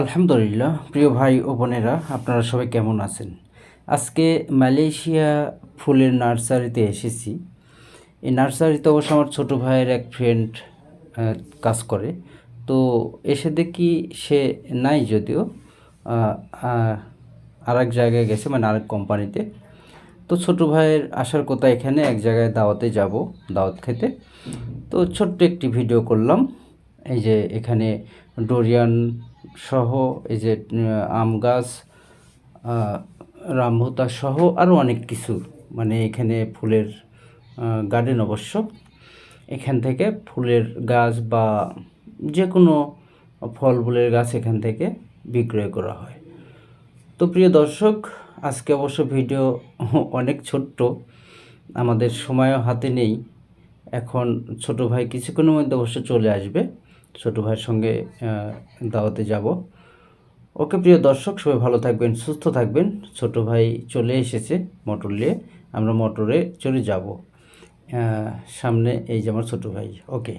আলহামদুলিল্লাহ, প্রিয় ভাই ও বোনেরা, আপনারা সবাই কেমন আছেন? আজকে মালয়েশিয়া ফুলের নার্সারিতে এসেছি। এই নার্সারিতে অবশ্য আমার ছোটো ভাইয়ের এক ফ্রেন্ড কাজ করে। তো এসে দেখি সে নাই যদিও আর এক জায়গায় গেছে মানে আরেক কোম্পানিতে তো ছোটো ভাইয়ের আসার কথা এখানে, এক জায়গায় দাওয়াতে যাব, দাওয়াত খেতে। তো ছোট্ট একটি ভিডিও করলাম। এই যে এখানে ডোরিয়ান সহ, এই যে আম গাছ রামভুতা সহ আরও অনেক কিছু। মানে এখানে ফুলের গার্ডেন অবশ্য। এখান থেকে ফুলের গাছ বা যে কোনো ফল ফুলের গাছ এখান থেকে বিক্রয় করা হয়। তো প্রিয় দর্শক, আজকে অবশ্য ভিডিও অনেক ছোট্ট। আমাদের সময়ও হাতে নেই। এখন ছোট ভাই কিছুক্ষণের মধ্যে অবশ্য চলে আসবে। ছোট ভাইয়ের সঙ্গে দাওয়াতে যাব। ওকে প্রিয় দর্শক, সবাই ভালো থাকবেন, সুস্থ থাকবেন। ছোট ভাই চলে এসেছে মোটর নিয়ে, আমরা মোটরে চলে যাব। সামনে এই যে আমার ছোটো ভাই, ওকে।